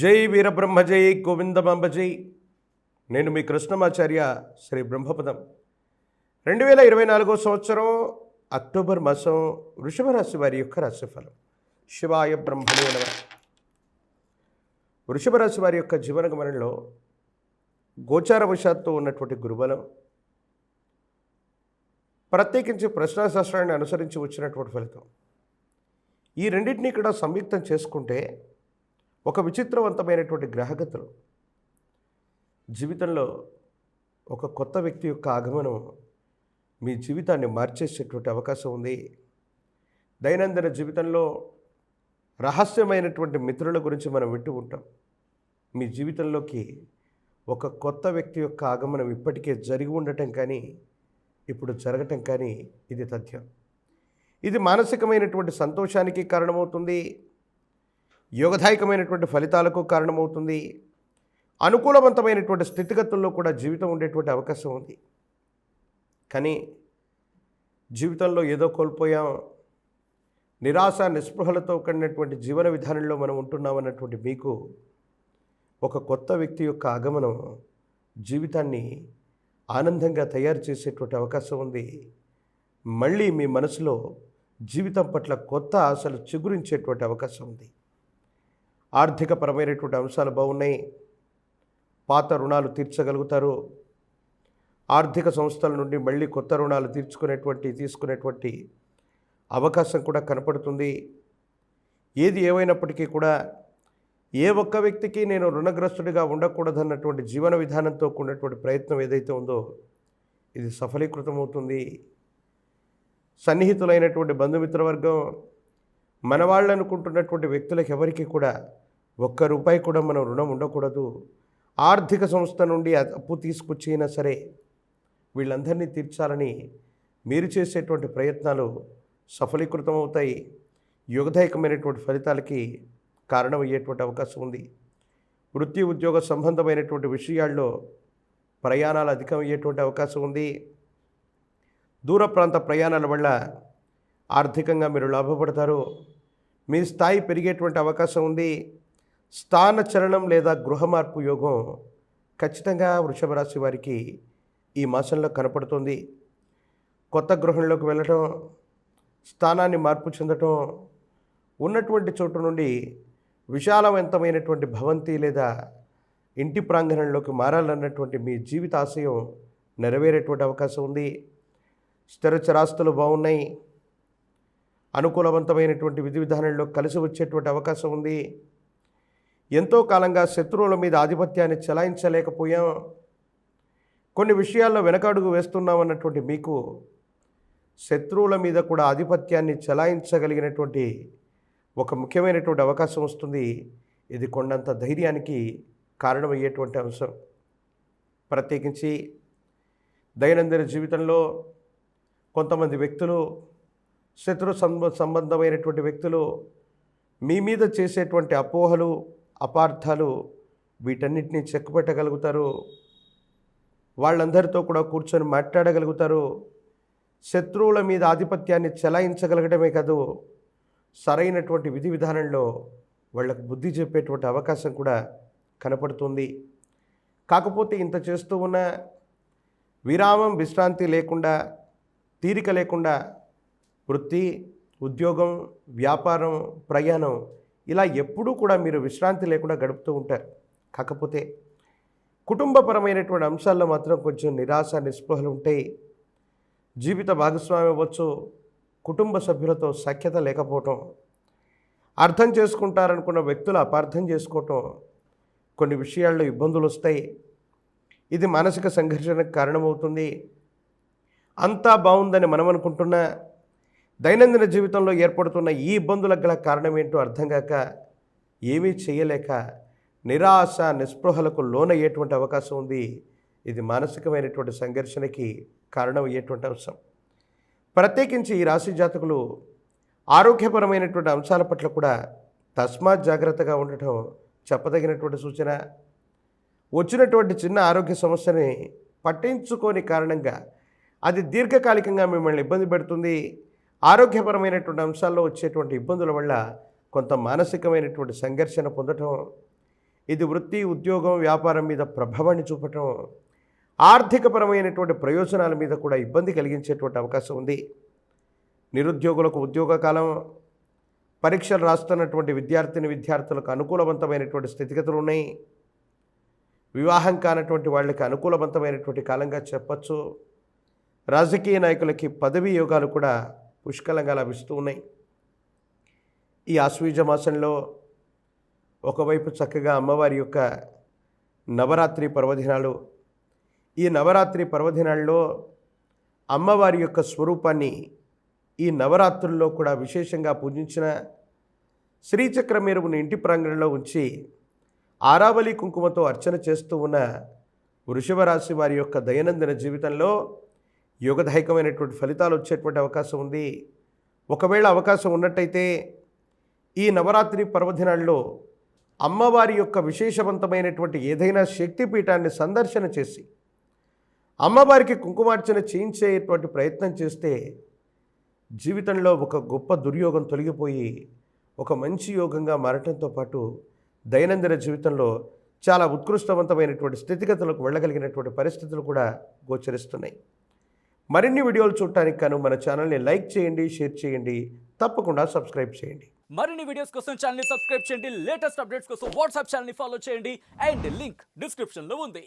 జై వీరబ్రహ్మ జై గోవిందమంబ జై. నేను మీ కృష్ణమాచార్య శ్రీ బ్రహ్మపదం. రెండు వేల ఇరవై నాలుగో సంవత్సరం అక్టోబర్ మాసం వృషభ రాశి వారి యొక్క రాశిఫలం. శివాయ బ్రహ్మణే నమ. వృషభ రాశి వారి యొక్క జీవన గమనంలో గోచారవశాత్తు ఉన్నటువంటి గురుబలం ప్రత్యేకించి ప్రశ్నాశాస్త్రాన్ని అనుసరించి వచ్చినటువంటి ఫలితం. ఈ రెండింటినీ ఇక్కడ సంయుక్తం చేసుకుంటే ఒక విచిత్రవంతమైనటువంటి గ్రహగతులు. జీవితంలో ఒక కొత్త వ్యక్తి యొక్క ఆగమనం మీ జీవితాన్ని మార్చేసేటువంటి అవకాశం ఉంది. దైనందిన జీవితంలో రహస్యమైనటువంటి మిత్రుల గురించి మనం వింటూ ఉంటాం. మీ జీవితంలోకి ఒక కొత్త వ్యక్తి యొక్క ఆగమనం ఇప్పటికే జరిగి ఉండటం కానీ ఇప్పుడు జరగటం కానీ ఇది తథ్యం. ఇది మానసికమైనటువంటి సంతోషానికి కారణమవుతుంది. యోగదాయకమైనటువంటి ఫలితాలకు కారణమవుతుంది. అనుకూలవంతమైనటువంటి స్థితిగతుల్లో కూడా జీవితం ఉండేటువంటి అవకాశం ఉంది. కానీ జీవితంలో ఏదో కోల్పోయాం. నిరాశ నిస్పృహలతో కూడినటువంటి జీవన విధానంలో మనం ఉంటున్నామన్నటువంటి మీకు ఒక కొత్త వ్యక్తి యొక్క ఆగమనం జీవితాన్ని ఆనందంగా తయారు చేసేటువంటి అవకాశం ఉంది. మళ్ళీ మీ మనసులో జీవితం పట్ల కొత్త ఆశలు చిగురించేటువంటి అవకాశం ఉంది. ఆర్థికపరమైనటువంటి అంశాలు బాగున్నాయి. పాత రుణాలు తీర్చగలుగుతారు. ఆర్థిక సంస్థల నుండి మళ్ళీ కొత్త రుణాలు తీర్చుకునేటువంటి తీసుకునేటువంటి అవకాశం కూడా కనపడుతుంది. ఏది ఏమైనప్పటికీ కూడా ఏ ఒక్క వ్యక్తికి నేను రుణగ్రస్తుడిగా ఉండకూడదన్నటువంటి జీవన విధానంతో కూడినటువంటి ప్రయత్నం ఏదైతే ఉందో ఇది సఫలీకృతమవుతుంది. సన్నిహితులైనటువంటి బంధుమిత్రవర్గం మన అనుకుంటున్నటువంటి వ్యక్తులకు ఎవరికి కూడా ఒక్క రూపాయి కూడా మనం రుణం ఉండకూడదు. ఆర్థిక సంస్థ నుండి అప్పు తీసుకొచ్చి అయినా సరే వీళ్ళందరినీ తీర్చాలని మీరు చేసేటువంటి ప్రయత్నాలు సఫలీకృతం అవుతాయి యుగదాయకమైనటువంటి ఫలితాలకి కారణమయ్యేటువంటి అవకాశం ఉంది. వృత్తి ఉద్యోగ సంబంధమైనటువంటి విషయాల్లో ప్రయాణాలు అధికమయ్యేటువంటి అవకాశం ఉంది. దూర ప్రాంత ప్రయాణాల వల్ల ఆర్థికంగా మీరు లాభపడతారు. మీ స్థాయి పెరిగేటువంటి అవకాశం ఉంది. స్థాన చలనం లేదా గృహ మార్పు యోగం ఖచ్చితంగా వృషభ రాశి వారికి ఈ మాసంలో కనపడుతుంది. కొత్త గృహంలోకి వెళ్ళటం స్థానాన్ని మార్పు చెందటం ఉన్నటువంటి చోటు నుండి విశాలవంతమైనటువంటి భవంతి లేదా ఇంటి ప్రాంగణంలోకి మారాలన్నటువంటి మీ జీవిత ఆశయం నెరవేరేటువంటి అవకాశం ఉంది. స్థిర చరాస్తులు బాగున్నాయి. అనుకూలవంతమైనటువంటి విధి విధానంలో కలిసి వచ్చేటువంటి అవకాశం ఉంది. ఎంతో కాలంగా శత్రువుల మీద ఆధిపత్యాన్ని చెలాయించలేకపోయాం. కొన్ని విషయాల్లో వెనకడుగు వేస్తున్నామన్నటువంటి మీకు శత్రువుల మీద కూడా ఆధిపత్యాన్ని చెలాయించగలిగినటువంటి ఒక ముఖ్యమైనటువంటి అవకాశం వస్తుంది. ఇది కొండంత ధైర్యానికి కారణమయ్యేటువంటి అంశం. ప్రత్యేకించి దైనందిన జీవితంలో కొంతమంది వ్యక్తులు శత్రు సంబ సంబంధమైనటువంటి వ్యక్తులు మీ మీద చేసేటువంటి అపోహలు అపార్థాలు వీటన్నిటినీ చెక్కుపెట్టగలుగుతారు. వాళ్ళందరితో కూడా కూర్చొని మాట్లాడగలుగుతారు. శత్రువుల మీద ఆధిపత్యాన్ని చెలాయించగలగడమే కాదు సరైనటువంటి విధి విధానంలో వాళ్ళకు బుద్ధి చెప్పేటువంటి అవకాశం కూడా కనపడుతుంది. కాకపోతే ఇంత చేస్తూ ఉన్న విరామం విశ్రాంతి లేకుండా తీరిక లేకుండా వృత్తి ఉద్యోగం వ్యాపారం ప్రయాణం ఇలా ఎప్పుడూ కూడా మీరు విశ్రాంతి లేకుండా గడుపుతూ ఉంటారు. కాకపోతే కుటుంబపరమైనటువంటి అంశాల్లో మాత్రం కొంచెం నిరాశ నిస్పృహలు ఉంటాయి. జీవిత భాగస్వామి అవ్వచ్చు కుటుంబ సభ్యులతో సఖ్యత లేకపోవటం అర్థం చేసుకుంటారనుకున్న వ్యక్తులు అపార్థం చేసుకోవటం కొన్ని విషయాల్లో ఇబ్బందులు వస్తాయి. ఇది మానసిక సంఘర్షణకు కారణమవుతుంది. అంతా బాగుందని మనం అనుకుంటున్నా దైనందిన జీవితంలో ఏర్పడుతున్న ఈ ఇబ్బందులకు గల కారణం ఏంటో అర్థం కాక ఏమీ చేయలేక నిరాశ నిస్పృహలకు లోనయ్యేటువంటి అవకాశం ఉంది. ఇది మానసికమైనటువంటి సంఘర్షణకి కారణమయ్యేటువంటి అంశం. ప్రత్యేకించి ఈ రాశి జాతకులు ఆరోగ్యపరమైనటువంటి అంశాల పట్ల కూడా తస్మాత్ జాగ్రత్తగా ఉండటం చెప్పదగినటువంటి సూచన. వచ్చినటువంటి చిన్న ఆరోగ్య సమస్యని పట్టించుకోని కారణంగా అది దీర్ఘకాలికంగా మిమ్మల్ని ఇబ్బంది పెడుతుంది. ఆరోగ్యపరమైనటువంటి అంశాల్లో వచ్చేటువంటి ఇబ్బందుల వల్ల కొంత మానసికమైనటువంటి సంఘర్షణ పొందటం ఇది వృత్తి ఉద్యోగం వ్యాపారం మీద ప్రభావాన్ని చూపటం ఆర్థికపరమైనటువంటి ప్రయోజనాల మీద కూడా ఇబ్బంది కలిగించేటువంటి అవకాశం ఉంది. నిరుద్యోగులకు ఉద్యోగ కాలం పరీక్షలు రాస్తున్నటువంటి విద్యార్థిని విద్యార్థులకు అనుకూలవంతమైనటువంటి స్థితిగతులు ఉన్నాయి. వివాహం కానటువంటి వాళ్ళకి అనుకూలవంతమైనటువంటి కాలంగా చెప్పచ్చు. రాజకీయ నాయకులకి పదవీ యోగాలు కూడా పుష్కలంగా లభిస్తూ ఉన్నాయి. ఈ ఆశ్వీజ మాసంలో ఒకవైపు చక్కగా అమ్మవారి యొక్క నవరాత్రి పర్వదినాలు ఈ నవరాత్రి పర్వదినాల్లో అమ్మవారి యొక్క స్వరూపాన్ని ఈ నవరాత్రుల్లో కూడా విశేషంగా పూజించిన శ్రీచక్ర మేరువుని ఇంటి ప్రాంగణంలో ఉంచి ఆరావళి కుంకుమతో అర్చన చేస్తూ ఉన్న వృషభ రాశి వారి యొక్క దైనందిన జీవితంలో యోగదాయకమైనటువంటి ఫలితాలు వచ్చేటువంటి అవకాశం ఉంది. ఒకవేళ అవకాశం ఉన్నట్టయితే ఈ నవరాత్రి పర్వదినాల్లో అమ్మవారి యొక్క విశేషవంతమైనటువంటి ఏదైనా శక్తిపీఠాన్ని సందర్శన చేసి అమ్మవారికి కుంకుమార్చన చేయించేటువంటి ప్రయత్నం చేస్తే జీవితంలో ఒక గొప్ప దుర్యోగం తొలగిపోయి ఒక మంచి యోగంగా మారటంతో పాటు దైనందిన జీవితంలో చాలా ఉత్కృష్టవంతమైనటువంటి స్థితిగతులకు వెళ్ళగలిగినటువంటి పరిస్థితులు కూడా గోచరిస్తున్నాయి. మరిన్ని వీడియోలు చూడటానికి కాను మన ఛానల్ని లైక్ చేయండి షేర్ చేయండి తప్పకుండా సబ్స్క్రైబ్ చేయండి. మరిన్ని వీడియోస్ కోసం ఛానల్ని సబ్స్క్రైబ్ చేయండి. లేటెస్ట్ అప్డేట్స్ కోసం వాట్సాప్ ఛానల్ని ఫాలో చేయండి. అండ్ లింక్ డిస్క్రిప్షన్లో ఉంది.